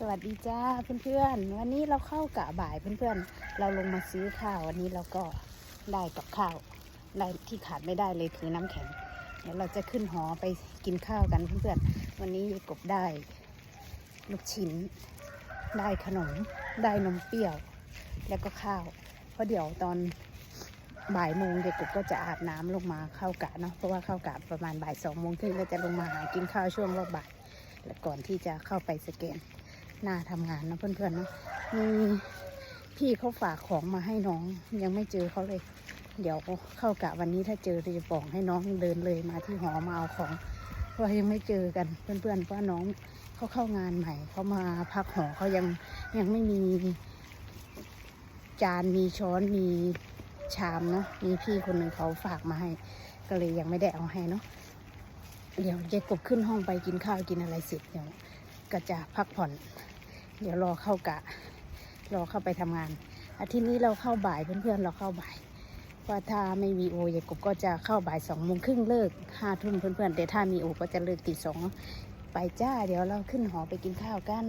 สวัสดีจ้าเพื่อนๆ วันนี้เราเข้ากะบ่ายเพื่อนๆ เราลงมาซื้อข้าววันนี้เราก็ได้กับข้าวได้ที่ขาดไม่ได้เลยคือน้ำแข็งเดี๋ยวเราจะขึ้นหอไปกินข้าวกันเพื่อนๆ วันนี้ยายกบได้ลูกชิ้น ได้ขนม ได้นมเปรี้ยว แล้วก็ข้าว เพราะเดี๋ยวตอนบ่ายโมงเด็กกบก็จะอาบน้ำลงมาเข้ากะเนาะเพราะว่าเข้ากะประมาณบ่ายสองโมงครึ่งก็จะลงมาหากินข้าวช่วงรอบบ่ายและก่อนที่จะเข้าไปสแกน น้าทำงานนะเพื่อนๆเนาะมีพี่เขาฝากของมาให้น้องยังไม่เจอเขาเลย เดี๋ยวเข้ากะวันนี้ถ้าเจอจะบอกให้น้องเดินเลยมาที่หอมาเอาของเพราะยังไม่เจอกันเพื่อนๆเพราะน้องเขาเข้างานใหม่เขามาพักหอเขายังยังไม่มีจานมีช้อนมีชามเนาะมีพี่คนหนึ่งเขาฝากมาให้ ก็เลยยังไม่ได้เอาให้เนาะเดี๋ยวเจ๊กบขึ้นห้องไปกินข้าวกินอะไรเสร็จเดี๋ยวก็จะพักผ่อน เดี๋ยวรอเข้ากะ รอเข้าไปทำงาน อาทิตย์นี้เราเข้าบ่ายเพื่อนๆเราเข้าบ่ายเพราะถ้าไม่มีโอยายกบก็จะเข้าบ่ายสองโมงครึ่งเลิกห้าทุ่มเพื่อนๆแต่ถ้ามีโอก็จะเลิกตีสองไปจ้า เดี๋ยวเราขึ้นหอไปกินข้าวกัน